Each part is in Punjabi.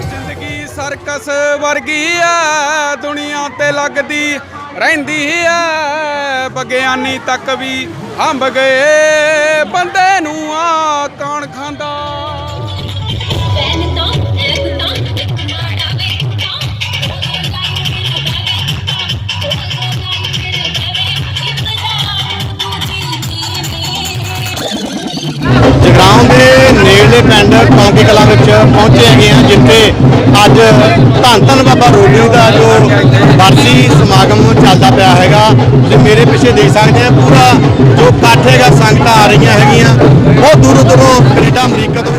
ਜ਼ਿੰਦਗੀ ਸਰਕਸ ਵਰਗੀ ਆ ਦੁਨੀਆ ਤੇ ਲੱਗਦੀ ਰਹਿੰਦੀ ਐ। ਵਿਗਿਆਨੀ ਤੱਕ ਵੀ ਹੰਬ ਗਏ, ਬੰਦੇ ਨੂੰ ਆ ਕੌਣ ਖਾਂਦਾ? ਦੇ ਪਿੰਡ ਕੌਂਕੀ ਕਲਾ ਵਿੱਚ ਪਹੁੰਚੇ ਹੈਗੇ ਆ ਜਿੱਥੇ ਅੱਜ ਧੰਨ ਧੰਨ ਬਾਬਾ ਰੋਡੀ ਦਾ ਜੋ ਵਰਸੀ ਸਮਾਗਮ ਚੱਲਦਾ ਪਿਆ ਹੈਗਾ। ਤੇ ਮੇਰੇ ਪਿੱਛੇ ਦੇਖ ਸਕਦੇ ਆ, ਪੂਰਾ ਜੋ ਇਕੱਠ ਹੈਗਾ, ਸੰਗਤਾਂ ਆ ਰਹੀਆਂ ਹੈਗੀਆਂ। ਬਹੁਤ ਦੂਰੋਂ ਦੂਰੋਂ ਕੈਨੇਡਾ, ਅਮਰੀਕਾ ਤੋਂ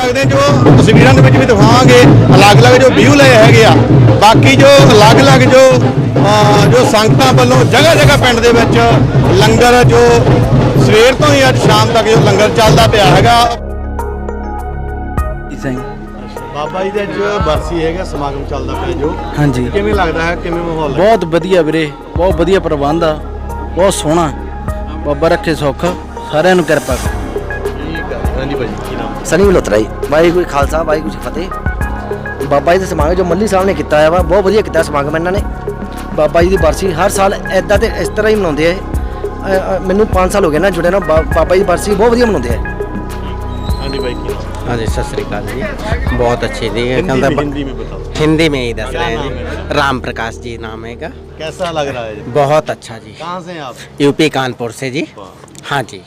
ਸਕਦੇ ਜੋ ਤਸਵੀਰਾਂ ਦੇ ਵਿੱਚ ਵੀ ਦਿਖਾਵਾਂਗੇ ਅਲੱਗ-ਅਲੱਗ ਜੋ ਵਿਊ ਲਏ ਹੈਗੇ ਆ। ਬਾਕੀ ਜੋ ਅਲੱਗ-ਅਲੱਗ ਜੋ ਜੋ ਸੰਗਤਾਂ ਵੱਲੋਂ ਜਗ੍ਹਾ-ਜਗ੍ਹਾ ਪਿੰਡ ਦੇ ਵਿੱਚ ਲੰਗਰ ਜੋ ਸਵੇਰ ਤੋਂ ਹੀ ਅੱਜ ਸ਼ਾਮ ਤੱਕ ਜੋ ਲੰਗਰ ਚੱਲਦਾ ਪਿਆ ਹੈਗਾ। ਸਿੰਘ ਬਾਬਾ ਜੀ ਦਾ ਜੋ ਬਰਸੀ ਹੈਗਾ ਸਮਾਗਮ ਚੱਲਦਾ ਪਿਆ ਜੋ। ਹਾਂਜੀ। ਕਿਵੇਂ ਲੱਗਦਾ ਹੈ? ਕਿਵੇਂ ਮਾਹੌਲ ਹੈ? ਬਹੁਤ ਵਧੀਆ ਵੀਰੇ ਬਹੁਤ ਵਧੀਆ ਪ੍ਰਬੰਧ ਆ ਬਹੁਤ ਸੋਹਣਾ। ਬਾਬਾ ਰੱਖੇ ਸੁੱਖ ਸਾਰਿਆਂ ਨੂੰ ਕਿਰਪਾ। ਕਰੇ ਹਾਂਜੀ ਭਾਜੀ ਕੀ ਨਾਮ ਸਨੀ ਮਲਹੋਤਰਾ ਜੀ ਵਾਹਿਗੁਰੂ ਜੀ ਖਾਲਸਾ ਵਾਹਿਗੁਰੂ ਜੀ ਕੀ ਫਤਿਹ ਬਾਬਾ ਜੀ ਦਾ ਸਮਾਗਮ ਜੋ ਮੱਲੀ ਸਾਹਿਬ ਨੇ ਕੀਤਾ ਹੈ ਵਾ ਬਹੁਤ ਵਧੀਆ ਕੀਤਾ ਸਮਾਗਮ ਇਹਨਾਂ ਨੇ ਬਾਬਾ ਜੀ ਦੀ ਬਰਸੀ ਹਰ ਸਾਲ ਐਦਾਂ ਤੇ ਇਸ ਤਰ੍ਹਾਂ ਹੀ ਮਨਾਉਂਦੇ ਆ ਇਹ। ਅ, ਅ, ਮੈਨੂੰ 5 ਸਾਲ ਹੋ ਗਏ ਨਾ ਜੁੜੇ ਨਾ ਬਾ- ਬਾਬਾ ਜੀ ਦੀ ਬਰਸੀ ਬਹੁਤ ਵਧੀਆ ਮਨਾਉਂਦੇ ਆ ਹਾਂਜੀ ਭਾਈ ਕੀ ਨਾਮ हाँ जी सत श्रीकाल जी बहुत अच्छी दी है हिंदी में हिंदी में बताओ हिंदी में ही दस रहे हैं नाम जी राम प्रकाश जी नाम है का कैसा लग रहा है जी? बहुत अच्छा जी कहाँ से हैं आप यूपी कानपुर से जी हाँ जी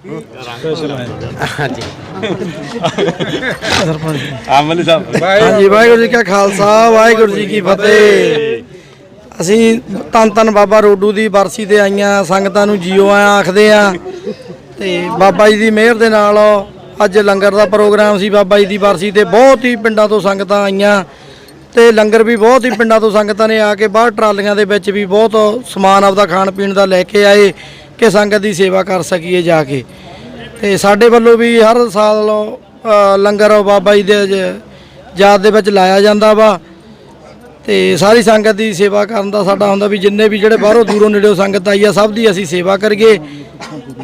हाँ जी ਹਾਂਜੀ। ਵਾਹਿਗੁਰੂ ਜੀ ਕਾ ਖਾਲਸਾ, ਵਾਹਿਗੁਰੂ ਜੀ ਕੀ ਫਤਿਹ। ਅਸੀਂ ਤਨ ਤਨ ਬਾਬਾ ਰੋਡੂ ਦੀ ਬਰਸੀ ਤੇ ਆਈਆਂ, ਸੰਗਤਾਂ ਨੂੰ ਜੀਓ ਆਇਆ ਆਖਦੇ ਆ। ਤੇ ਬਾਬਾ ਜੀ ਦੀ ਮਿਹਰ ਦੇ ਨਾਲ ਅੱਜ ਲੰਗਰ ਦਾ ਪ੍ਰੋਗਰਾਮ ਸੀ, ਬਾਬਾ ਜੀ ਦੀ ਬਰਸੀ ਤੇ ਬਹੁਤ ਹੀ ਪਿੰਡਾਂ ਤੋਂ ਸੰਗਤਾਂ ਆਈਆਂ। ਤੇ ਲੰਗਰ ਵੀ ਬਹੁਤ ਹੀ ਪਿੰਡਾਂ ਤੋਂ ਸੰਗਤਾਂ ਨੇ ਆ ਕੇ ਬਾਹਰ ਟਰਾਲੀਆਂ ਦੇ ਵਿੱਚ ਵੀ ਬਹੁਤ ਸਮਾਨ ਆਪਦਾ ਖਾਣ ਪੀਣ ਦਾ ਲੈ ਕੇ ਆਏ। ਕਿ ਸੰਗਤ ਦੀ ਸੇਵਾ ਕਰ ਸਕੀਏ ਜਾ ਕੇ। ਤੇ ਸਾਡੇ ਵੱਲੋਂ ਵੀ ਹਰ ਸਾਲ ਲੰਗਰ ਬਾਬਾ ਜੀ ਦੇ ਯਾਦ ਦੇ ਵਿੱਚ ਲਾਇਆ ਜਾਂਦਾ ਵਾ। ਤੇ ਸਾਰੀ ਸੰਗਤ ਦੀ ਸੇਵਾ ਕਰਨ ਦਾ ਸਾਡਾ ਹੁੰਦਾ ਵੀ ਜਿੰਨੇ ਵੀ ਜਿਹੜੇ ਬਾਹਰੋਂ ਦੂਰੋਂ ਨੇੜਿਓਂ ਸੰਗਤ ਆਈ ਆ, ਸਭ ਦੀ ਅਸੀਂ ਸੇਵਾ ਕਰੀਏ।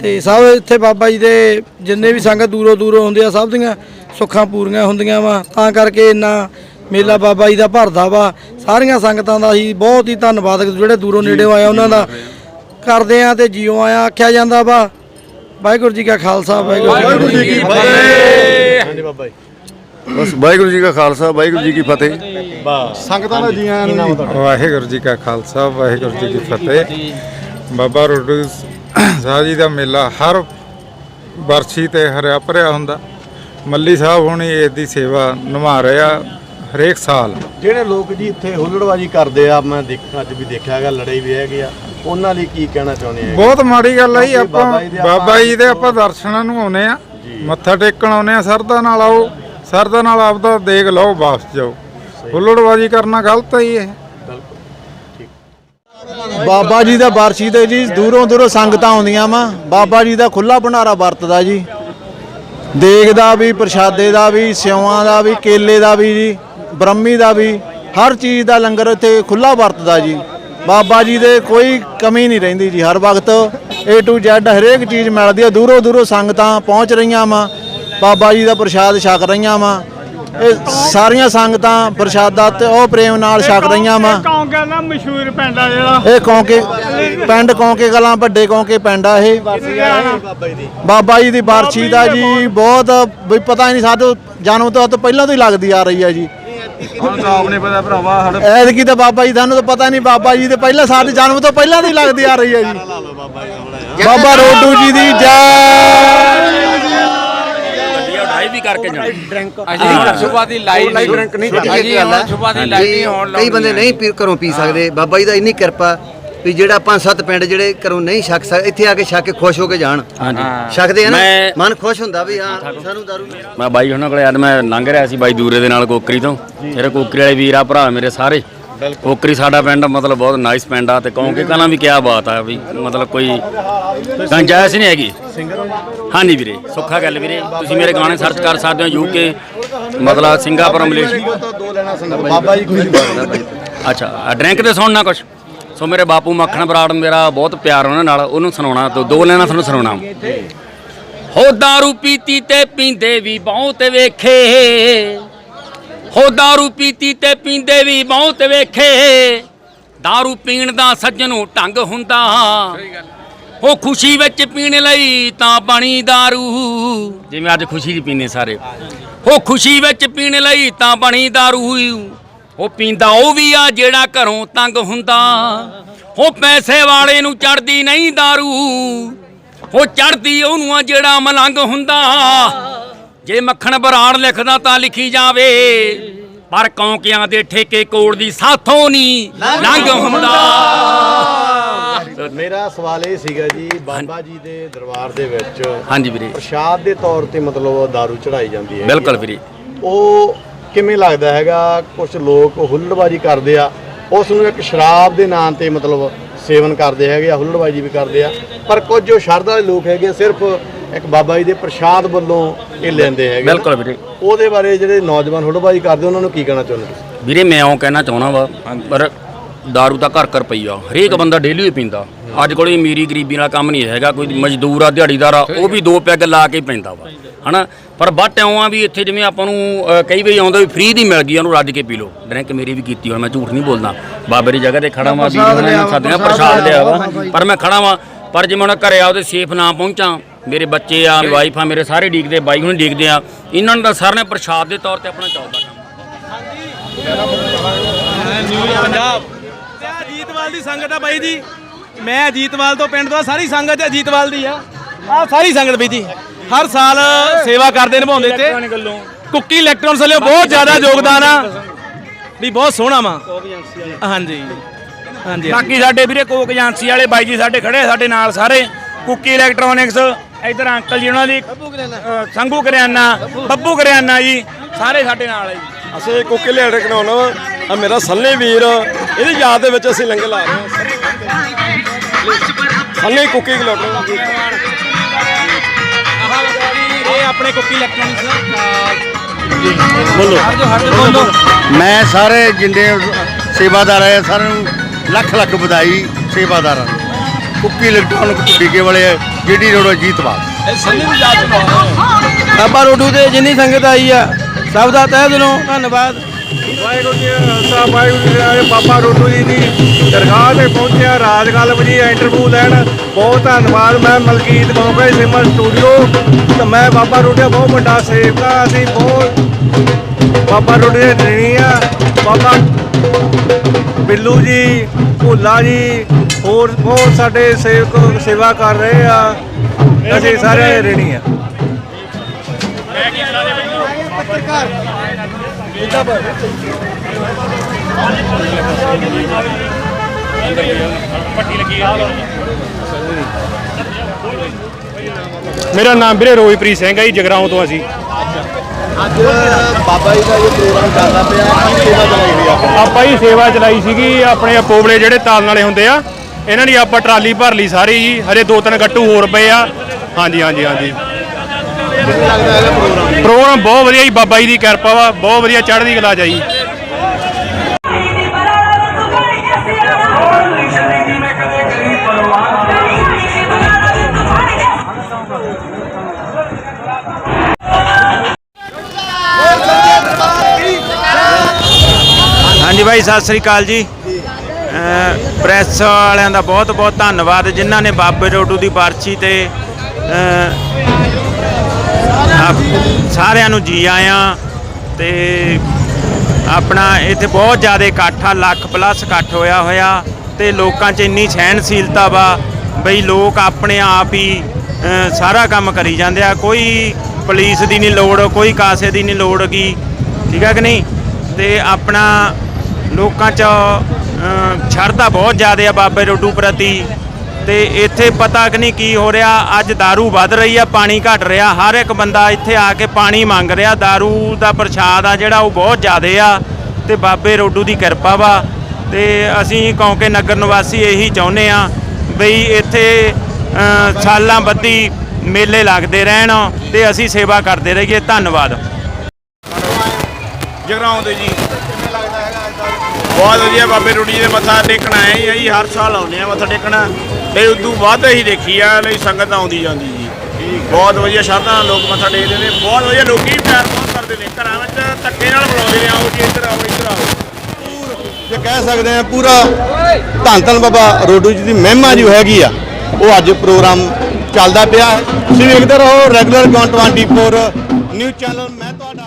ਤੇ ਸਭ ਇੱਥੇ ਬਾਬਾ ਜੀ ਦੇ ਜਿੰਨੇ ਵੀ ਸੰਗਤ ਦੂਰੋਂ ਦੂਰੋਂ ਹੁੰਦੇ ਆ, ਸਭ ਦੀਆਂ ਸੁੱਖਾਂ ਪੂਰੀਆਂ ਹੁੰਦੀਆਂ ਵਾ। ਤਾਂ ਕਰਕੇ ਇੰਨਾ ਮੇਲਾ ਬਾਬਾ ਜੀ ਦਾ ਭਰਦਾ ਵਾ। ਸਾਰੀਆਂ ਸੰਗਤਾਂ ਦਾ ਅਸੀਂ ਬਹੁਤ ਹੀ ਧੰਨਵਾਦ, ਜਿਹੜੇ ਦੂਰੋਂ ਨੇੜਿਓਂ ਆਏ ਉਹਨਾਂ ਦਾ ਕਰਦੇ ਆ ਤੇ ਜਿਉ ਆਇਆ ਆਖਿਆ ਜਾਂਦਾ ਵਾ। ਵਾਹਿਗੁਰੂ ਜੀ ਕਾ ਖਾਲਸਾ ਵਾਹਿਗੁਰੂ ਜੀ ਕੀ ਫਤਿਹ। ਹਾਂਜੀ ਬਾਬਾ ਜੀ। ਬਸ ਵਾਹਿਗੁਰੂ ਜੀ ਕਾ ਖਾਲਸਾ ਵਾਹਿਗੁਰੂ ਜੀ ਕੀ ਫਤਿਹ। ਸੰਗਤਾਂ ਦਾ ਜੀ ਆਇਆਂ ਨੂੰ ਜੀ। ਵਾਹਿਗੁਰੂ ਜੀ ਕਾ ਖਾਲਸਾ ਵਾਹਿਗੁਰੂ ਜੀ ਕੀ ਫਤਿਹ। ਬਾਬਾ ਰੋਡੂ ਸਾਹਿਬ ਜੀ ਦਾ ਮੇਲਾ ਹਰ ਵਰਸ਼ੀ ਤੇ ਹਰਿਆ ਭਰਿਆ ਹੁੰਦਾ। ਮੱਲੀ ਸਾਹਿਬ ਹੁਣੀ ਇਸ ਦੀ ਸੇਵਾ ਨਿਭਾ ਰਿਹਾ ਹਰੇਕ ਸਾਲ। ਜਿਹੜੇ ਲੋਕ ਜੀ ਇੱਥੇ ਹੁੱਲੜਬਾਜੀ ਕਰਦੇ ਆ ਮੈਂ ਦੇਖ ਅੱਜ ਵੀ ਦੇਖਿਆ ਹੈਗਾ ਲੜੇ ਵੀ ਹੈਗੇ ਆ। ਉਹਨਾਂ ਲਈ ਕੀ ਕਹਿਣਾ ਚਾਹੁੰਦੇ ਆ ਬਹੁਤ ਮਾੜੀ ਗੱਲ ਹੈ ਜੀ ਆਪਾਂ ਬਾਬਾ ਜੀ ਦੇ ਆਪਾਂ- ਦਰਸ਼ਨਾਂ ਨੂੰ ਆਉਨੇ ਆ। ਮੱਥਾ ਟੇਕਣ ਆਉਨੇ ਆ ਸਰਦਾ ਨਾਲ ਆਓ ਸਰਦਾ ਨਾਲ ਆਪਦਾ ਦੇਖ ਲਓ ਵਾਪਸ ਜਾਓ। ਹੁੱਲੜਬਾਜੀ ਕਰਨਾ ਗਲਤ ਹੈ ਜੀ ਇਹ। ਬਾਬਾ ਜੀ ਦਾ ਬਰਸੀ ਤੇ ਜੀ ਦੂਰੋਂ ਦੂਰੋਂ ਸੰਗਤਾਂ ਆਉਂਦੀਆਂ ਵਾ। ਬਾਬਾ ਜੀ ਦਾ ਖੁੱਲਾ ਭੰਡਾਰਾ ਵਰਤਦਾ ਜੀ। ਦੇਗ ਦਾ ਵੀ ਪ੍ਰਸ਼ਾਦੇ ਦਾ ਵੀ ਸਿਉਆਂ ਦਾ ਵੀ ਕੇਲੇ ਦਾ ਵੀ ਜੀ ਬ੍ਰਹਮੀ ਦਾ ਵੀ ਹਰ ਚੀਜ਼ ਦਾ ਲੰਗਰ ਇੱਥੇ ਖੁੱਲਾ ਵਰਤਦਾ ਜੀ। ਬਾਬਾ ਜੀ ਦੇ ਕੋਈ ਕਮੀ ਨਹੀਂ ਰਹਿੰਦੀ ਜੀ ਹਰ ਵਕਤ A to Z ਹਰੇਕ ਚੀਜ਼ ਮਿਲਦੀ ਹੈ ਦੂਰੋਂ ਦੂਰੋਂ ਸੰਗਤਾਂ ਪਹੁੰਚ ਰਹੀਆਂ ਵਾ ਬਾਬਾ ਜੀ ਦਾ ਪ੍ਰਸ਼ਾਦ ਛਕ ਰਹੀਆਂ ਵਾ। ਇਹ ਸਾਰੀਆਂ ਸੰਗਤਾਂ ਪ੍ਰਸ਼ਾਦਾ ਤੇ ਉਹ ਪ੍ਰੇਮ ਨਾਲ ਛਕ ਰਹੀਆਂ ਵਾ। ਕੌਂਕਾ ਦਾ ਮਸ਼ਹੂਰ ਪਿੰਡ ਆ ਜਿਹੜਾ। ਇਹ ਕੌਂਕੇ ਪਿੰਡ ਕੌਂਕੇ ਕਲਾਂ ਵੱਡੇ ਕੌਂਕੇ ਪਿੰਡ ਆ ਇਹ। ਬਾਬਾ ਜੀ ਦੀ ਬਾਰਸ਼ੀ ਦਾ ਜੀ ਬਹੁਤ ਵੀ ਪਤਾ ਨਹੀਂ ਸਾਡੇ ਜਨਮ ਤੋਂ ਤਾਂ ਪਹਿਲਾਂ ਤੋਂ ਹੀ ਲੱਗਦੀ ਆ ਰਹੀ ਆ ਜੀ। ਹੁਣ ਤਾਂ ਆਪ ਨਹੀਂ ਪਤਾ ਭਰਾਵਾ ਸਾਡੇ ਐਤਕੀ ਤਾਂ ਬਾਬਾ ਜੀ ਤੁਹਾਨੂੰ ਤਾਂ ਪਤਾ ਨਹੀਂ ਬਾਬਾ ਜੀ ਦੇ ਪਹਿਲਾਂ ਸਾਡੇ ਜਨਮ ਤੋਂ ਪਹਿਲਾਂ ਦੀ ਲੱਗਦੀ ਆ ਰਹੀ ਹੈ ਜੀ। ਬਾਬਾ ਰੋਡੂ ਜੀ ਦੀ ਜੈ। ਅਸੀਂ ਸੁਬਾਹ ਦੀ ਲਾਈਵ ਨਹੀਂ ਡਰਿੰਕ ਨਹੀਂ ਅਸੀਂ ਹੁਣ ਸੁਬਾਹ ਦੀ ਲਾਈਵ ਨਹੀਂ ਹੋਣ ਕਈ ਬੰਦੇ ਨਹੀਂ ਪੀ ਘਰੋਂ ਪੀ ਸਕਦੇ। ਬਾਬਾ ਜੀ ਦਾ ਇੰਨੀ ਕਿਰਪਾ। ਵੀ ਜਿਹੜਾ ਪੰਜ ਸੱਤ ਪਿੰਡ ਜਿਹੜੇ ਘਰੋਂ ਨਹੀਂ ਛਕ ਸਕਦੇ ਇੱਥੇ ਆ ਕੇ ਛਕ ਕੇ ਖੁਸ਼ ਹੋ ਕੇ ਜਾਣ। ਹਾਂਜੀ। ਛਕਦੇ ਆ ਨਾ ਮੈਂ- ਮਨ ਖੁਸ਼ ਹੁੰਦਾ ਵੀ ਹਾਂ ਸਾਨੂੰ ਦਾਰੂ ਮੈਂ ਬਾਈ ਉਹਨਾਂ ਕੋਲੇ ਅੱਜ ਮੈਂ ਲੰਘ ਰਿਹਾ ਸੀ ਬਾਈ ਦੂਰੇ ਦੇ ਨਾਲ ਕੋਕਰੀ ਤੋਂ। ਮੇਰੇ ਕੋਕਰੀ ਵਾਲੇ ਵੀਰ ਆ ਭਰਾ ਮੇਰੇ ਸਾਰੇ। ਕੋਕਰੀ ਸਾਡਾ ਪਿੰਡ ਮਤਲਬ ਬਹੁਤ ਨਾਈਸ ਪਿੰਡ ਆ ਤੇ ਕਹੋਗੇ ਕਹਿੰਦਾ ਵੀ ਕਿਆ ਬਾਤ ਆ ਵੀ ਮਤਲਬ ਕੋਈ ਗੰਜਾਇਸ਼ ਨਹੀਂ ਹੈਗੀ। ਹਾਂਜੀ ਵੀਰੇ ਸੁੱਖਾ ਗੱਲ ਵੀਰੇ। ਤੁਸੀਂ ਮੇਰੇ ਗਾਣੇ ਸਰਚ ਕਰ ਸਕਦੇ ਹੋ ਯੂਕੇ ਮਤਲਬ ਸਿੰਗਾਪੁਰ ਮਲੇਸ਼ੀਆ ਬਾਬਾ ਜੀ ਬਾਈ। ਅੱਛਾ ਡਰਿੰਕ ਤੇ ਸੁਣਨਾ ਕੁਛ? ਸੋ ਮੇਰੇ ਬਾਪੂ ਮੱਖਣ ਬਰਾੜ ਮੇਰਾ ਬਹੁਤ ਪਿਆਰ ਉਹਨਾਂ ਨਾਲ ਉਹਨੂੰ ਸੁਣਾਉਣਾ ਤੋਂ ਦੋ ਲੈਣਾ ਤੁਹਾਨੂੰ ਸੁਣਾਉਣਾ ਹੋ दारू ਪੀਤੀ ਤੇ ਪੀਂਦੇ ਵੀ ਬਹੁਤ ਵੇਖੇ ਹੋ दारू ਪੀਤੀ ਤੇ ਪੀਂਦੇ ਵੀ ਬਹੁਤ ਵੇਖੇ दारू ਪੀਣ ਦਾ ਸੱਜਣੋਂ ਢੰਗ ਹੁੰਦਾ ਉਹ ਖੁਸ਼ੀ ਵਿੱਚ ਪੀਣ ਲਈ ਤਾਂ ਬਣੀ दारू ਜਿਵੇਂ ਅੱਜ ਖੁਸ਼ੀ ਦੀ ਪੀਨੇ ਸਾਰੇ ਉਹ ਖੁਸ਼ੀ ਵਿੱਚ ਪੀਣ ਲਈ ਤਾਂ ਬਣੀ दारू ਉਹ ਪੀਂਦਾ ਉਹ ਵੀ ਆ ਜਿਹੜਾ ਘਰੋਂ ਤੰਗ ਹੁੰਦਾ ਉਹ ਪੈਸੇ ਵਾਲੇ ਨੂੰ ਚੜਦੀ ਨਹੀਂ दारू ਉਹ ਚੜਦੀ ਉਹਨੂੰ ਆ ਜਿਹੜਾ ਮਲੰਗ ਹੁੰਦਾ ਜੇ ਮੱਖਣ ਬਰਾੜ ਲਿਖਦਾ ਤਾਂ ਲਿਖੀ ਜਾਵੇ ਪਰ ਕੌਂਕਿਆਂ ਦੇ ਠੇਕੇ ਕੋੜ ਦੀ ਸਾਥੋਂ ਨਹੀਂ ਲੰਘ ਹੁੰਦਾ ਮੇਰਾ ਸਵਾਲ ਇਹ ਸੀਗਾ ਜੀ ਬਾਬਾ ਜੀ ਦੇ ਦਰਬਾਰ ਦੇ ਵਿੱਚ ਹਾਂਜੀ ਵੀਰੇ ਪ੍ਰਸ਼ਾਦ ਦੇ ਤੌਰ ਤੇ ਮਤਲਬ दारू ਚੜਾਈ ਜਾਂਦੀ ਹੈ ਬਿਲਕੁਲ ਵੀਰੇ ਉਹ ਕਿਵੇਂ ਲੱਗਦਾ ਹੈਗਾ? ਕੁਝ ਲੋਕ ਹੁੱਲੜਬਾਜੀ ਕਰਦੇ ਆ। ਉਸ ਨੂੰ ਇੱਕ ਸ਼ਰਾਬ ਦੇ ਨਾਂ ਤੇ ਮਤਲਬ ਸੇਵਨ ਕਰਦੇ ਹੈਗੇ ਆ ਹੁੱਲੜਬਾਜੀ ਵੀ ਕਰਦੇ ਆ। ਪਰ ਕੁਝ ਜੋ ਸ਼ਰਧਾ ਦੇ ਲੋਕ ਹੈਗੇ ਆ, ਸਿਰਫ ਇੱਕ ਬਾਬਾ ਜੀ ਦੇ ਪ੍ਰਸ਼ਾਦ ਵੱਲੋਂ ਇਹ ਲੈਂਦੇ ਹੈਗੇ ਬਿਲਕੁਲ ਵੀਰੇ। ਉਹਦੇ ਬਾਰੇ ਜਿਹੜੇ ਨੌਜਵਾਨ ਹੁੱਲੜਬਾਜੀ ਕਰਦੇ ਉਹਨਾਂ ਨੂੰ ਕੀ ਕਹਿਣਾ ਚਾਹੁੰਦੇ ਤੁਸੀਂ? ਵੀਰੇ ਮੈਂ ਉਹ ਕਹਿਣਾ ਚਾਹਣਾ ਵਾ ਪਰ दारू ਤਾਂ ਘਰ ਘਰ ਪਈ ਆ। ਹਰੇਕ ਬੰਦਾ ਡੇਲੀ ਹੀ ਪੀਂਦਾ। ਅੱਜ ਕੋਲ ਅਮੀਰੀ ਗਰੀਬੀ ਨਾਲ ਕੰਮ ਨਹੀਂ ਹੈਗਾ ਕੋਈ ਮਜ਼ਦੂਰ ਆ ਦਿਹਾੜੀਦਾਰ ਆ ਉਹ ਵੀ ਦੋ ਪੈਗ ਲਾ ਕੇ ਪੈਂਦਾ ਵਾ। ਹਨਾ? ਪਰ ਬਟ ਇਉਂ ਆ ਵੀ ਇੱਥੇ ਜਿਵੇਂ ਆਪਾਂ ਨੂੰ ਕਈ ਵਾਰੀ ਆਉਂਦਾ ਵੀ ਫ੍ਰੀ ਦੀ ਮਿਲ ਗਈ ਉਹਨੂੰ ਰੱਜ ਕੇ ਪੀ ਲਓ। ਡਰਿੰਕ ਮੇਰੀ ਵੀ ਕੀਤੀ ਹੋਈ ਮੈਂ ਝੂਠ ਨਹੀਂ ਬੋਲਦਾ। ਬਾਬੇ ਦੀ ਜਗ੍ਹਾ ਤੇ ਖੜਾ ਵਾਂ ਇਹਨਾਂ ਸਾਡੀਆਂ ਪ੍ਰਸ਼ਾਦ ਲਿਆ ਵਾ ਪਰ ਮੈਂ ਖੜਾ ਵਾਂ ਪਰ ਜੇ ਮੈਂ ਹੁਣ ਘਰੇ ਆ ਉਹਦੇ ਸੇਫ ਨਾ ਪਹੁੰਚਾਂ ਮੇਰੇ ਬੱਚੇ ਆ ਵਾਈਫ ਆ ਮੇਰੇ ਸਾਰੇ ਡੀਕਦੇ ਬਾਈ ਹੁਣ ਡੀਕਦੇ ਆ ਇਹਨਾਂ ਨੂੰ ਤਾਂ ਸਰ ਨੇ ਪ੍ਰਸ਼ਾਦ ਦੇ ਤੌਰ ਤੇ ਆਪਣਾ ਚੱਲਦਾ ਕੰਮ ਪੰਜਾਬ। ਤੇ ਆ ਅਜੀਤਵਾਲ ਦੀ ਸੰਗਤ ਆ ਬਾਈ ਜੀ। ਮੈਂ ਅਜੀਤਵਾਲ ਤੋਂ ਪਿੰਡ ਤੋਂ ਸਾਰੀ ਸੰਗਤ ਅਜੀਤਵਾਲ ਦੀ ਆ। ਆ ਸਾਰੀ ਸੰਗਤ ਬਈ ਜੀ। ਹਰ ਸਾਲ ਸੇਵਾ ਕਰਦੇ ਨਿਭਾਉਂਦੇ ਤੇ। ਕੁੱਕੀ ਇਲੈਕਟ੍ਰੋਨਸ ਵਾਲਿਓ ਬਹੁਤ ਜ਼ਿਆਦਾ ਯੋਗਦਾਨ ਆ। ਵੀ ਬਹੁਤ ਸੋਹਣਾ ਵਾ। ਹਾਂਜੀ। ਹਾਂਜੀ ਬਾਕੀ ਸਾਡੇ ਵੀਰੇ ਕੋਕ ਏਜੰਸੀ ਵਾਲੇ ਬਾਈ ਜੀ ਸਾਡੇ ਖੜੇ ਆ ਸਾਡੇ ਨਾਲ ਸਾਰੇ। ਕੁੱਕੀ ਇਲੈਕਟ੍ਰੋਨਿਕਸ ਇਧਰ ਅੰਕਲ ਜੀ ਉਹਨਾਂ ਦੀ ਅ, ਸੰਗੂ ਕਰਿਆਨਾ ਬੱਬੂ ਕਰਿਆਨਾ ਜੀ ਸਾਰੇ ਸਾਡੇ ਨਾਲ ਆ ਜੀ। ਅਸੀਂ ਕੁੱਕੇ ਲਿਆੜੇ ਕਢਾਉਣਾ ਵਾ ਆ ਮੇਰਾ ਸੱਲੇ ਵੀਰ ਇਹਦੀ ਯਾਦ ਦੇ ਵਿੱਚ ਅਸੀਂ ਲੰਗਰ ਲਾ ਰਹੇ ਹਾਂ। ਸੱਲੇ ਕੁੱਕੇ ਇਹ ਆਪਣੇ ਕੁੱਕੀ ਇਲੈਕਟ੍ਰੋਨਿਕਸ ਮੈਂ ਸਾਰੇ ਜਿੰਨੇ ਸੇਵਾਦਾਰ ਆਏ ਸਾਰਿਆਂ ਨੂੰ ਲੱਖ ਲੱਖ ਵਧਾਈ ਸੇਵਾਦਾਰਾਂ ਨੂੰ। ਕੁੱਕੀ ਇਲੈਕਟ੍ਰੋਨਿਕ ਟੀਕੇ ਵਾਲੇ ਜਿਹੜੀ ਰੋਡ ਜੀਤਵਾਲ ਬਾਬਾ ਰੋਡੂ ਤੇ ਜਿੰਨੀ ਸੰਗਤ ਆਈ ਆ ਸਭ ਦਾ ਤਹਿ ਦਿਲੋਂ ਧੰਨਵਾਦ। ਵਾਹਿਗੁਰੂ ਜੀ ਸਾਹਿਬ ਵਾਹਿਗੁਰੂ ਜੀ ਆਏ ਬਾਬਾ ਰੋਡੂ ਜੀ ਦੀ ਦਰਗਾਹ ਤੇ ਪਹੁੰਚਿਆ ਰਾਜ ਗਲਬ ਜੀ ਇੰਟਰਵਿਊ ਲੈਣ। ਬਹੁਤ ਧੰਨਵਾਦ, ਮੈਂ ਮਲਕੀਤ ਬੌਂਗਾ ਸਿਮਰ ਸਟੂਡੀਓ ਤੇ ਮੈਂ ਬਾਬਾ ਰੋਡੂ ਬਹੁਤ ਵੱਡਾ ਸੇਵਕ ਆ ਅਸੀਂ ਬਹੁਤ ਬਾਬਾ ਰੋਡੂ ਦੇ ਦੇਣੀ ਆ। ਬਾਬਾ ਬਿੱਲੂ ਜੀ, ਭੋਲਾ ਜੀ, ਹੋਰ ਬਹੁਤ ਸਾਡੇ ਸੇਵਕ, ਸੇਵਾ ਕਰ ਰਹੇ ਆ। ਅਸੀਂ ਸਾਰੇ ਰੇਣੀ ਆ। ਮੇਰਾ ਨਾਮ ਵੀਰੇ ਰੋਹੀਪ੍ਰੀਤ ਸਿੰਘ ਹੈ ਜੀ ਜਗਰਾਉਂ ਤੋਂ ਅਸੀਂ। ਅੱਜ ਬਾਬਾ ਜੀ ਦਾ ਇਹ ਪ੍ਰੋਗਰਾਮ ਚੱਲਦਾ ਪਿਆ ਕੀ ਸੇਵਾ ਚਲਾਈ ਹੋਈ ਆ ਆਪਾਂ ਹੀ ਸੇਵਾ ਚਲਾਈ ਸੀਗੀ ਆਪਣੇ ਪੋਬਲੇ ਜਿਹੜੇ ਤਾਲਣ ਵਾਲੇ ਹੁੰਦੇ ਆ ਇਹਨਾਂ ਦੀ ਆਪਾਂ ਟਰਾਲੀ ਭਰ ਲਈ ਸਾਰੀ ਜੀ ਹਰੇ ਦੋ ਤਿੰਨ ਗੱਟੂ ਹੋਰ ਪਏ ਆ। ਹਾਂਜੀ ਹਾਂਜੀ ਹਾਂਜੀ। ਲੱਗਦਾ ਹੈਗਾ ਪ੍ਰੋਗਰਾਮ ਪ੍ਰੋਗਰਾਮ ਬਹੁਤ ਵਧੀਆ ਜੀ ਬਾਬਾ ਜੀ ਦੀ ਕਿਰਪਾ ਵਾ ਬਹੁਤ ਵਧੀਆ ਚੜ੍ਹਦੀ ਕਲਾ ਚ ਹਾਂਜੀ ਭਾਈ ਸਤਿ ਸ੍ਰੀ ਅਕਾਲ ਜੀ। ਅ, ਪ੍ਰੈਸ ਵਾਲਿਆਂ ਦਾ ਬਹੁਤ ਬਹੁਤ ਧੰਨਵਾਦ ਜਿਨ੍ਹਾਂ ਨੇ ਬਾਬੇ ਰੋਡੂ ਦੀ ਬਾਰਛੀ ਤੇ ਅ, ਆਪ- ਸਾਰਿਆਂ ਨੂੰ ਜੀ ਆਇਆਂ ਤੇ ਆਪਣਾ ਇੱਥੇ ਬਹੁਤ ਜ਼ਿਆਦਾ ਇਕੱਠ ਆ ਲੱਖ ਪਲੱਸ ਇਕੱਠ ਹੋਇਆ ਹੋਇਆ ਤੇ ਲੋਕਾਂ 'ਚ ਇੰਨੀ ਸਹਿਣਸ਼ੀਲਤਾ ਵਾ ਬਈ ਲੋਕ ਆਪਣੇ ਆਪ ਹੀ ਅ, ਸਾਰਾ ਕੰਮ ਕਰੀ ਜਾਂਦੇ ਆ ਕੋਈ ਪੁਲਿਸ ਦੀ ਨਹੀਂ ਲੋੜ ਕੋਈ ਕਾਸੇ ਦੀ ਨਹੀਂ ਲੋੜ ਗੀ ਠੀਕ ਹੈ ਕਿ ਨਹੀਂ? ਤੇ ਆਪਣਾ ਲੋਕਾਂ 'ਚ ਅ, ਸ਼ਰਧਾ ਬਹੁਤ ਜ਼ਿਆਦਾ ਆ ਬਾਬੇ ਰੋਡੂ ਪ੍ਰਤੀ। ਤੇ ਇੱਥੇ ਪਤਾ ਕਿ ਨਹੀਂ ਕੀ ਹੋ ਰਿਹਾ ਅੱਜ दारू ਵੱਧ ਰਹੀ ਆ ਪਾਣੀ ਘਟ ਰਿਹਾ ਹਰ ਇੱਕ ਬੰਦਾ ਇੱਥੇ ਆ ਕੇ ਪਾਣੀ ਮੰਗ ਰਿਹਾ दारू ਦਾ ਪ੍ਰਸ਼ਾਦ ਆ ਜਿਹੜਾ ਉਹ ਬਹੁਤ ਜ਼ਿਆਦਾ ਆ ਤੇ ਬਾਬੇ ਰੋਡੂ ਦੀ ਕਿਰਪਾ ਵਾ ਤੇ ਅਸੀਂ ਕਿਉਂਕਿ ਨਗਰ ਨਿਵਾਸੀ ਇਹੀ ਚਾਹੁੰਦੇ ਆ ਬਈ ਇੱਥੇ ਅ, ਸਾਲਾਂ ਬੱਧੀ ਮੇਲੇ ਲੱਗਦੇ ਰਹਿਣ ਤੇ ਅਸੀਂ ਸੇਵਾ ਕਰਦੇ ਰਹੀਏ ਧੰਨਵਾਦ ਜਗਰਾਉਂ ਦੇ ਜੀ ਬਹੁਤ ਵਧੀਆ ਬਾਬੇ ਰੂੜੀ ਦੇ ਮੱਥਾ ਟੇਕਣ ਆਏ ਆ ਹਰ ਸਾਲ ਆਉਂਦੇ ਆ ਮੱਥਾ ਟੇਕਣ। ਤੇ ਉਦੋਂ ਵੱਧ ਹੀ ਦੇਖੀ ਆ ਲਈ ਸੰਗਤ ਆਉਂਦੀ ਜਾਂਦੀ ਜੀ। ਬਹੁਤ ਵਧੀਆ ਸ਼ਰਧਾ ਨਾਲ ਲੋਕ ਮੱਥਾ ਟੇਕਦੇ ਨੇ, ਬਹੁਤ ਵਧੀਆ ਲੋਕੀ ਪਿਆਰ ਬਹੁਤ ਕਰਦੇ ਨੇ। ਘਰਾਂ ਵਿੱਚ ਧੱਕੇ ਨਾਲ ਬੁਲਾਉਂਦੇ ਨੇ, ਆਓ ਜੀ, ਇੱਧਰ ਆਓ ਇੱਧਰ ਆਓ। ਜੇ ਕਹਿ ਸਕਦੇ ਆ ਪੂਰਾ ਧੰਨ ਧੰਨ ਬਾਬਾ ਰੋਡੂ ਜੀ ਦੀ ਮਹਿਮਾ ਜੋ ਹੈਗੀ ਆ। ਉਹ ਅੱਜ ਪ੍ਰੋਗਰਾਮ ਚੱਲਦਾ ਪਿਆ ਤੁਸੀਂ ਵੇਖਦੇ ਰਹੋ, ਰੈਗੂਲਰ 24 ਨਿਊਜ਼ ਚੈਨਲ, ਮੈਂ ਤੁਹਾਡਾ